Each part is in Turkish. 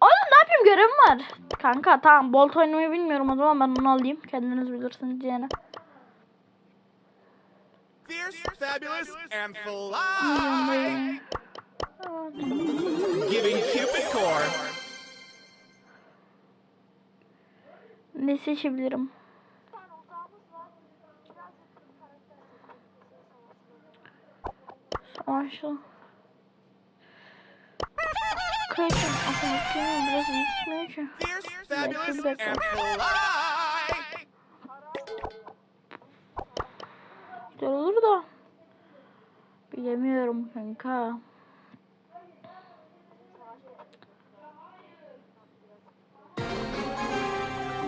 Oğlum ne yapayım görevim var. Kanka tamam bolt oynamayı bilmiyorum o zaman ben onu alayım. Kendiniz bilirsiniz diyene. Fierce, fabulous, and fly. Giving Cupid core. Ne seçebilirim? Savaşlı. Kaçın. Aslında biraz gitmiyor ki. Fierce, Bir dakika. Güzel olur da. Bilemiyorum kanka.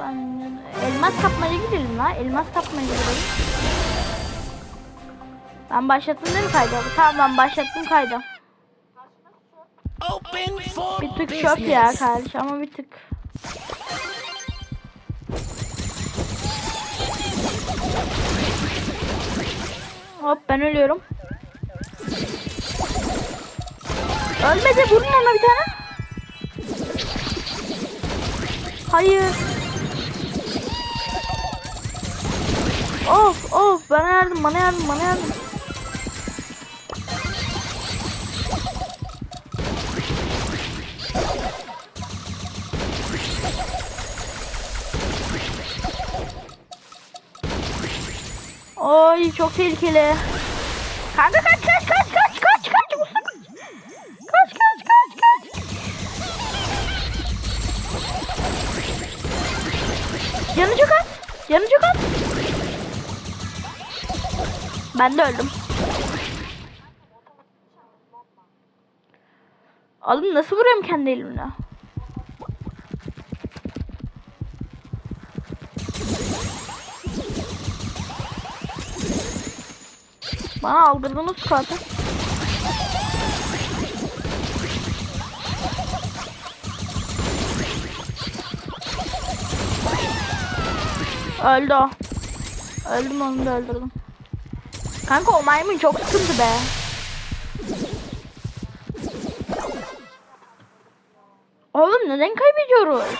Ben elmas kapmaca gidelim la. Elmas kapmaca gidelim. Ben başlattım değil mi kaydı? Tamam ben başlattım kaydı. Open for Bir tık çok ya kardeş ama bir tık. Hop ben ölüyorum. Ölmedi vurun ona bir tane. Hayır. Of of bana yardım bana yardım bana yardım. Ay çok tehlikeli. Kanka kaç kaç kaç kaç kaç kaç Musa kaç. Kaç kaç kaç kaç. Yanı çok az. Yanı çok az. Ben de öldüm. Oğlum nasıl vuruyorum kendi elimle? Bana aldırdınız zaten. Öldü o. Öldüm onu da öldürdüm. Kanka o maymun çok sıkıntı be. Oğlum neden kaybediyoruz?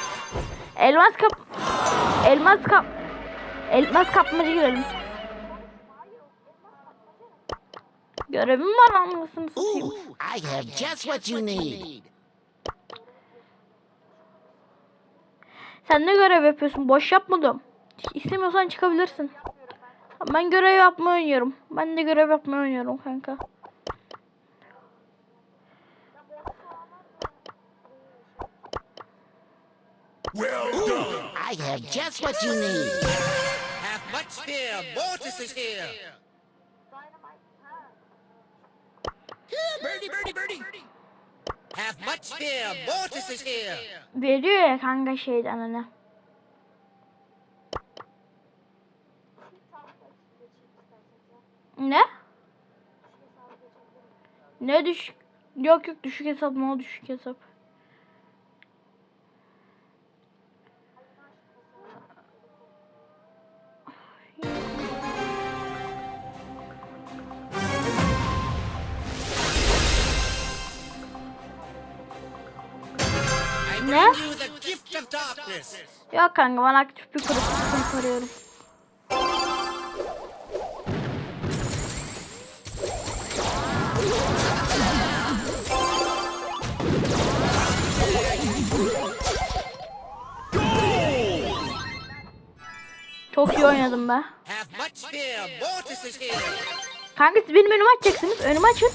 Elmas kap... Elmas kap... Elmas kapmaca girelim. Görevim var anlasını satayım. Ooh, I have just what you need. Sen ne görev yapıyorsun? Boş yapmadım. İstemiyorsan çıkabilirsin. Ben görev yapmayı oynuyorum. Ben de görev yapmayı oynuyorum kanka. Ooh, I have just what you need. Have much fear, Mortis is here. Here, Have much fear, Mortis is here. Veriyor ya kanka şeyden hani. Ne? Ne düşük? Yok yok düşük hesap ne o düşük hesap. Ne? Yok kanka ben aktif bir kurup arıyorum. Çok iyi oynadım be. Kanka siz benim önümü açacaksınız. Önümü açın.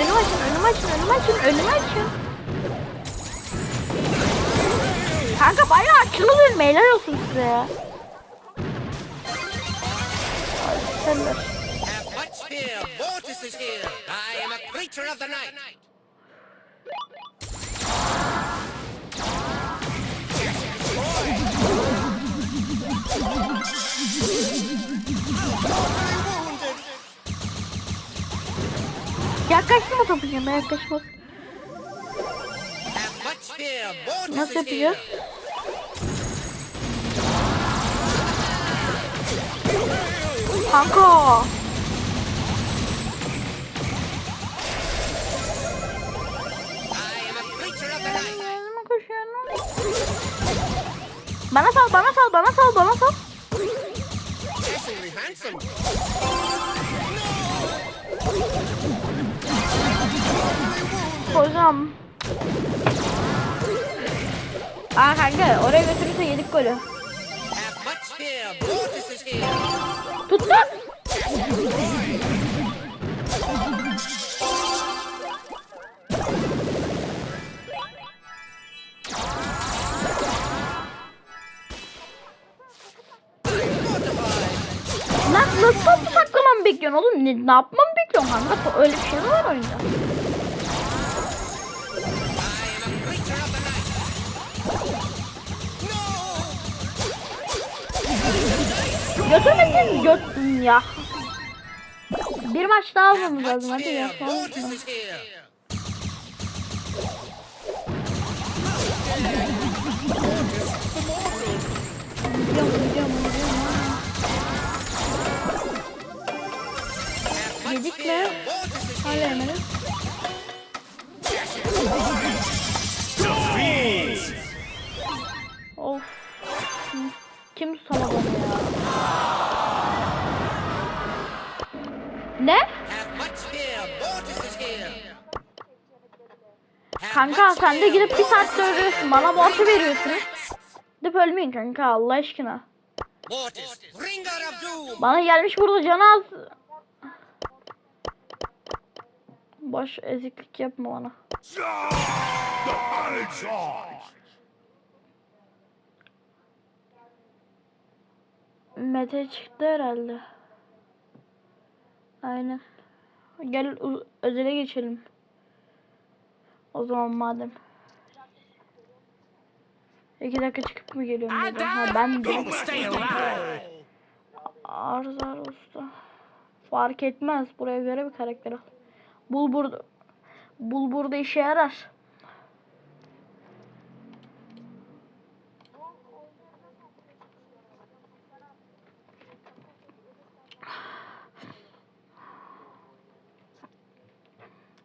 Önümü açın, önümü açın, önümü açın, önümü açın. Kanka bayağı açılın helal olsun size ya. Ay, Sen de. Have much fear, Kanka. Bana sal, bana sal, bana sal, bana sal. Hocam. Aa kanka oraya götürürse yedik golü. Here. Lan nasıl saklamamı bekliyorsun oğlum? Ne, ne yapmamı bekliyorsun kanka? Öyle bir şey var oyunda? Götürmesin göt ya. Bir maç daha almamız lazım hadi ya. Sen de gidip bir saat here. Bana borcu veriyorsun. Gidip ölmeyin kanka Allah aşkına. Bana gelmiş burada canı az. Boş eziklik yapma bana. Mete çıktı herhalde. Aynen. Gel özele geçelim. O zaman madem. İki dakika çıkıp mı geliyorum dedim. Ha, ben de. Arzar usta. Fark etmez. Buraya göre bir karakter al. Bul burada. Bul burada işe yarar.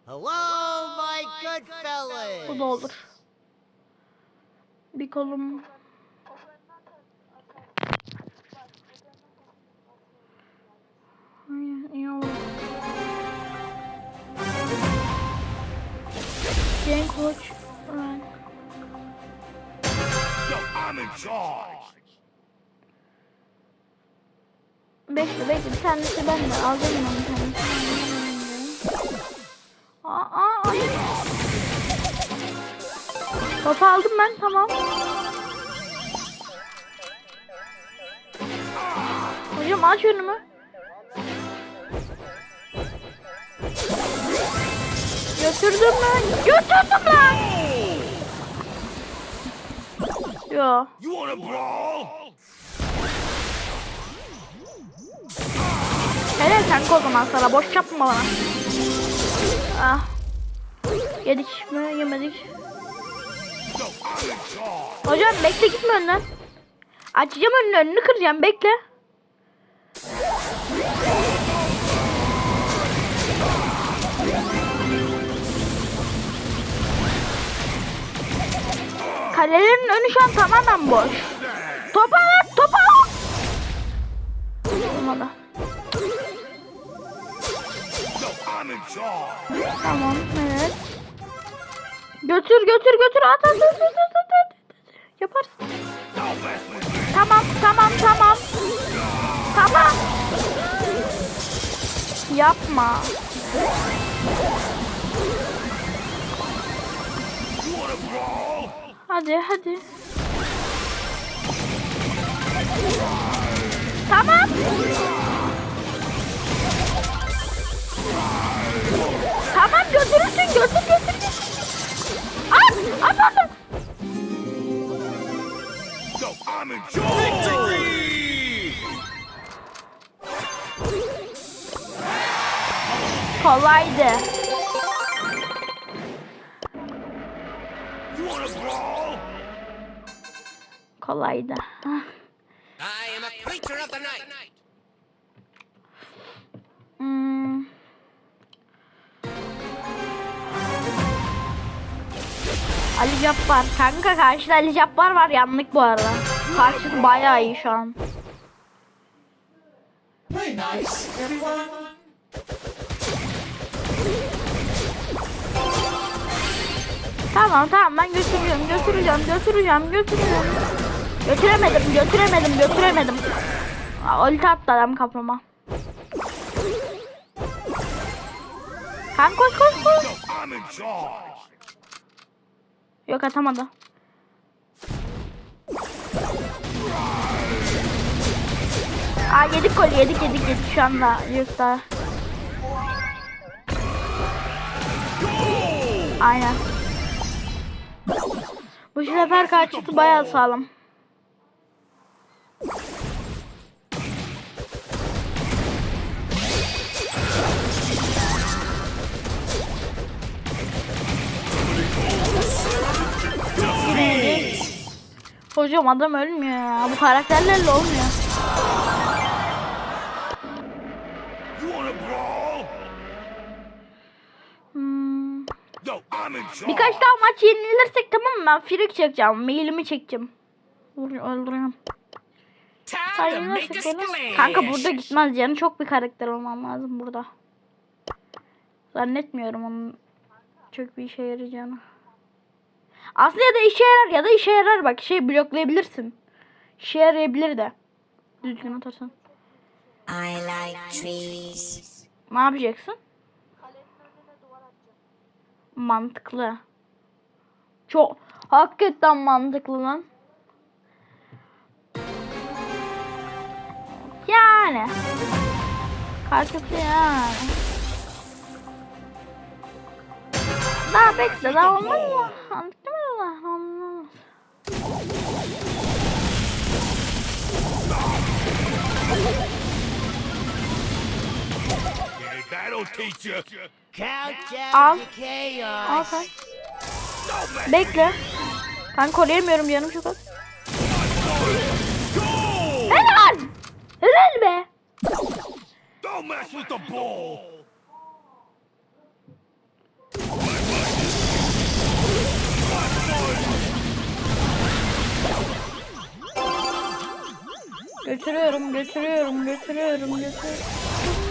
Hello. Bu da olur. Bir kolum. Aynen, iyi olur. Cenk Koç. Aynen. Yo, I'm in charge. Bekle bekle bir tanesi ben de aldım onu Topu aldım ben tamam. Hocam aç önümü. Götürdüm lan. Götürdüm lan. Yo. You wanna brawl? Helal kanka o zaman sana boş yapma bana. Ah. Yedik mi yemedik. Hocam bekle gitme önden. Açacağım önünü önünü kıracağım bekle. Kalelerin önü şu an tamamen boş. Yo, I'm in charge. Tamam evet. Götür götür götür at at at at at at, at. Yaparsın. Tamam tamam tamam. Tamam. Yapma. Hadi hadi. Tamam. Tamam götürürsün götür götür. I'm in charge. Kolaydı. Kolaydı. I am a creature of the night. Ali Cabbar. Kanka karşıda Ali Cabbar var yanlık bu arada. Karşısı bayağı iyi şu an. Play nice, everyone. Tamam tamam ben götürüyorum götüreceğim götüreceğim götüreceğim. Götüremedim götüremedim götüremedim. Ulti attı adam kafama. Kan koş koş koş. Yok atamadı. Aa yedik gol yedik yedik yedik şu anda yurtta. Aynen. Bu sefer karşısı bayağı sağlam. Hocam adam ölmüyor ya. Bu karakterlerle olmuyor. Hmm. Birkaç daha maç yenilirsek tamam mı? Ben free çekeceğim. Mailimi çekeceğim. Vur, böyle? splash. Kanka burada gitmez yani çok bir karakter olmam lazım burada. Zannetmiyorum onun çok bir işe yarayacağını. Aslında ya da işe yarar ya da işe yarar bak şey bloklayabilirsin. İşe yarayabilir de. Düzgün atarsan. I like trees. Ne yapacaksın? Mantıklı. Çok hakikaten mantıklı lan. Yani. Karşısı yani. Daha bekle daha olmaz mı? That'll teach you. Al. Al sen. Bekle. Ben koruyamıyorum canım çok az. Helal! Helal be! Don't mess with the ball. Götürüyorum, götürüyorum, götürüyorum, götürüyorum.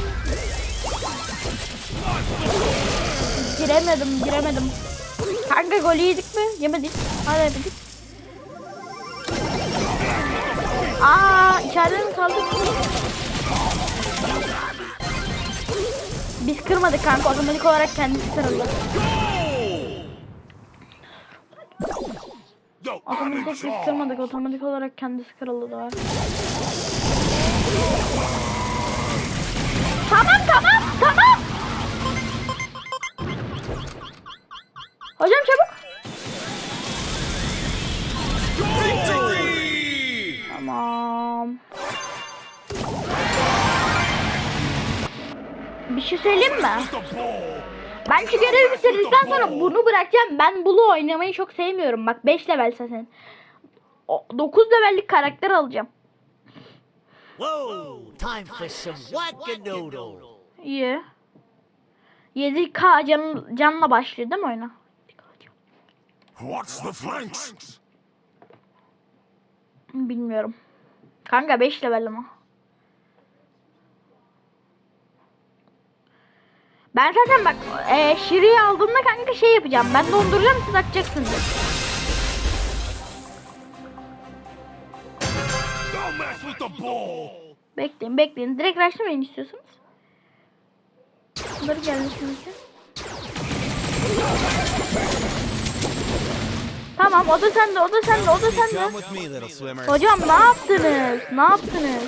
Giremedim, giremedim. Kanka golü yedik mi? Yemedik. Hala yemedik. Aa, içeride mi kaldık? Biz kırmadık kanka, otomatik olarak kendisi kırıldı. Otomatik biz kırmadık, otomatik olarak kendisi kırıldı da. Tamam tamam tamam. Hocam çabuk. Tamam. Bir şey söyleyeyim mi? Ben şu görevi bitirdikten sonra bunu bırakacağım. Ben Bulu oynamayı çok sevmiyorum. Bak 5 level sen. 9 levellik karakter alacağım. Whoa, time for some wackadoodle. İyi. 7K can, canla başlıyor değil mi oyuna? What's the flanks? Bilmiyorum. Kanka 5 level ama. Ben zaten bak e, Şiri'yi aldığımda kanka şey yapacağım. Ben donduracağım siz atacaksınız. Don't mess with the ball. Bekleyin bekleyin. Direkt rushlamayın istiyorsanız. Bunları gelmişsiniz. Tamam o da sende o da sende o da sende. Hocam ne yaptınız? Ne yaptınız?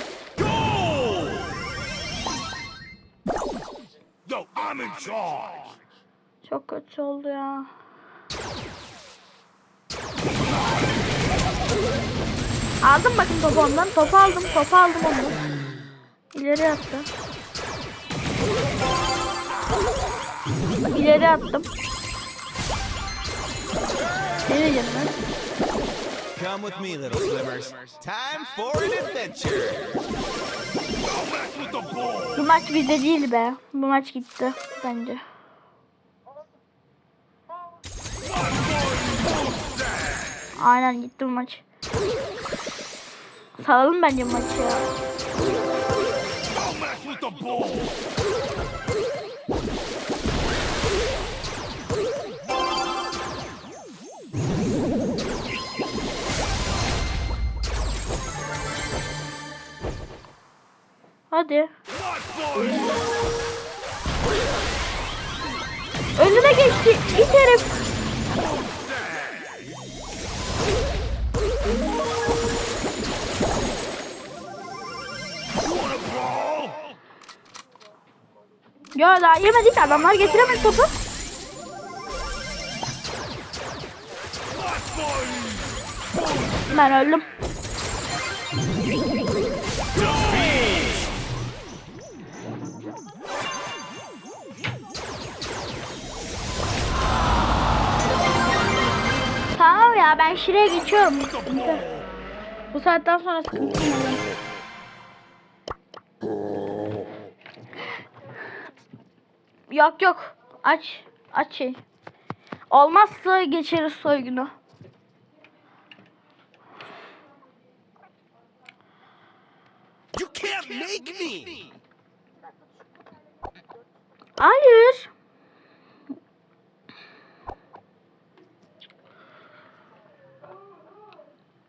Çok kötü oldu ya. Aldım bakın topu ondan. Topu aldım. Topu aldım ondan. İleri attım. İleri attım. Come with me, little swimmers. Time for an adventure. Don't mess with the ball. Bu maç bizde değil be. Bu maç gitti bence. Aynen gitti bu maç. Salalım bence maçı ya. Hadi. Önüne geçti. İt herif. Ya daha yemedik adamlar getiremedi topu. Ben öldüm. Ya ben şuraya geçiyorum. Bu saatten sonra sıkıntı. Yok yok. Aç. Aç şey. Olmazsa geçeriz soygunu. You can't make me! Hayır.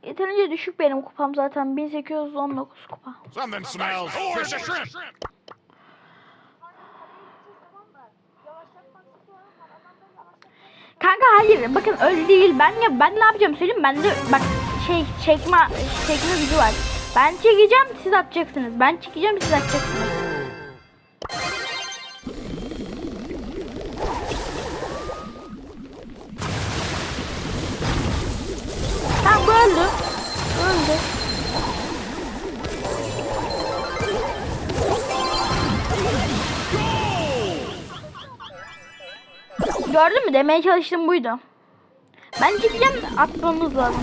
Yeterince düşük benim kupam zaten 1819 kupa. Something smells fishy. Kanka hayır bakın öyle değil ben ya ben ne yapacağım söyleyeyim ben de bak şey çekme çekme gücü var. Ben çekeceğim siz atacaksınız. Ben çekeceğim siz atacaksınız. Mü? Demeye çalıştım buydu. Ben çekeceğim atmamız lazım.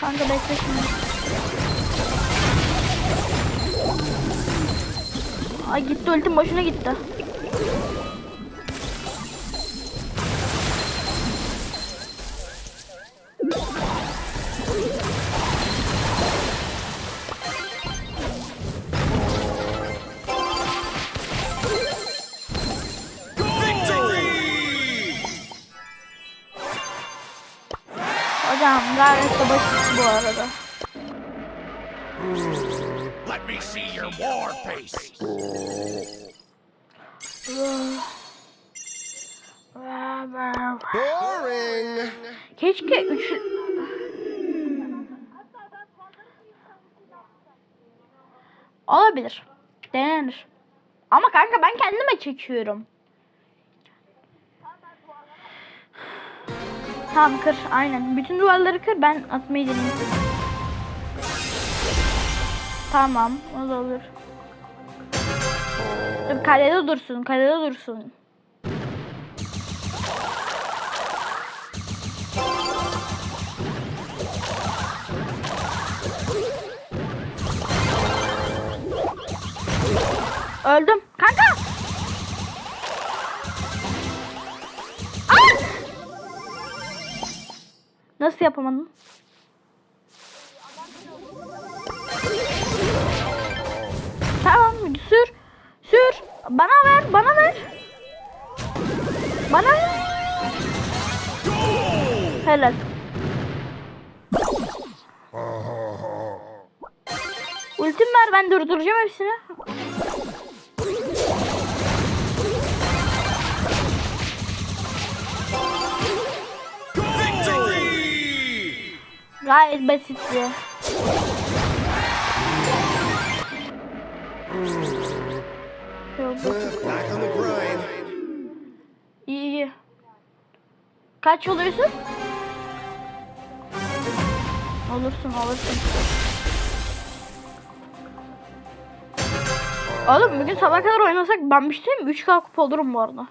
Kanka bekle şimdi. Ay gitti ultim boşuna gitti. Keşke üç... Olabilir. Denenir. Ama kanka ben kendime çekiyorum. Tamam kır aynen. Bütün duvarları kır ben atmayı deneyeyim. Tamam o da olur. Kalede dursun kalede dursun. Öldüm. Kanka. Aa! Nasıl yapamadın? Tamam sür. Sür. Bana ver. Bana ver. Bana ver. Helal. Ultim ver ben durduracağım hepsini. Gayet basitti. İyi iyi. Kaç oluyorsun? Olursun olursun. Oğlum bugün sabah kadar oynasak ben bir şey mi? 3K kupa olurum bu arada.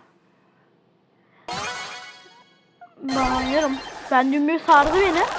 Ben oynarım. Ben dün bir sardı beni.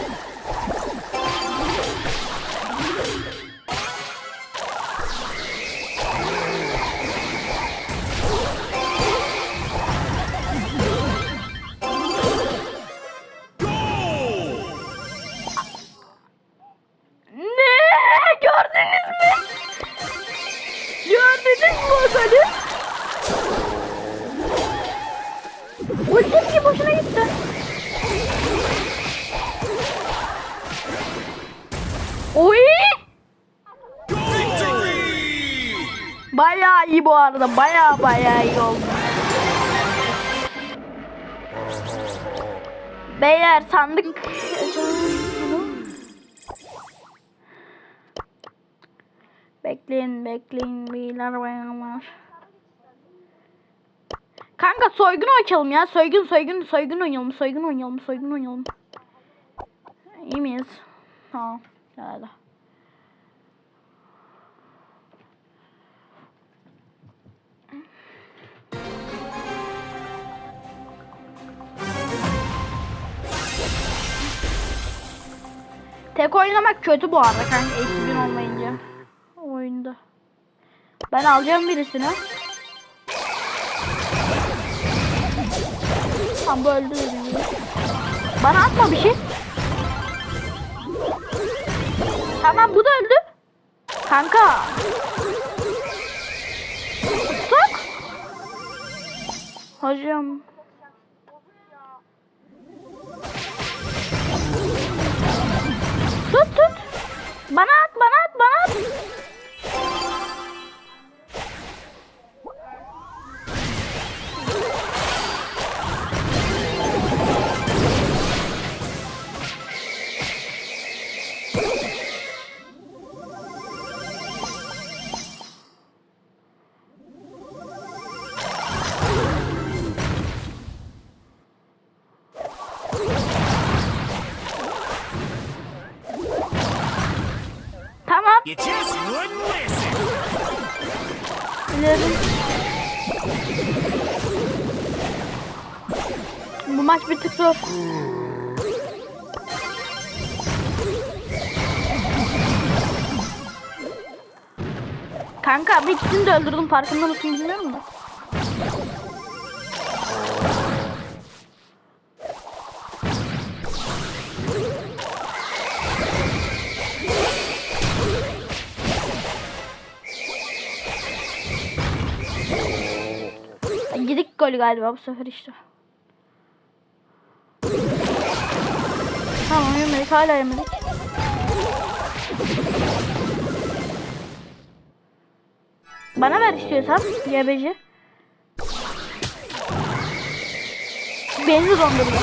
iyi bu arada. Bayağı bayağı iyi oldu. Beyler sandık Bekleyin bekleyin beyler bayanlar. Kanka soygun açalım ya. Soygun soygun soygun oynayalım. Soygun oynayalım. Soygun oynayalım. İyi miyiz? Tamam. Hadi. Tek oynamak kötü bu arada kanka ekibin olmayınca. Oyunda. Ben alacağım birisini. Tam bu öldü dediğim gibi. Bana atma bir şey. Tamam bu da öldü. Kanka. Sok. Hocam. Bana at bana De öldürdüm farkında mısın bilmiyorum da. Gidik gol galiba bu sefer işte. Tamam yemedik hala yemedik. Bana ver istiyorsan YBC. Beni de dondurdu.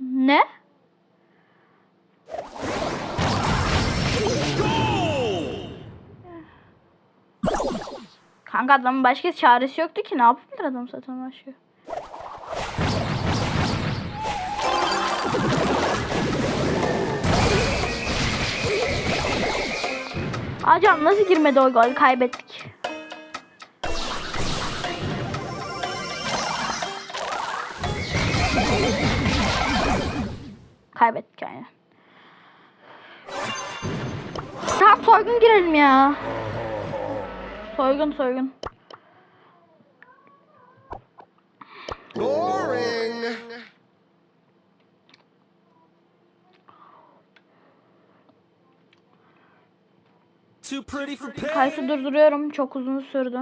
Ne? Kanka adamın başka çaresi yoktu ki ne yapabilir adam zaten başka. Hocam nasıl girmedi o gol kaybettik. Kaybettik yani. Tamam soygun girelim ya. Soygun soygun. Boring. Kayısı durduruyorum. Çok uzun sürdü.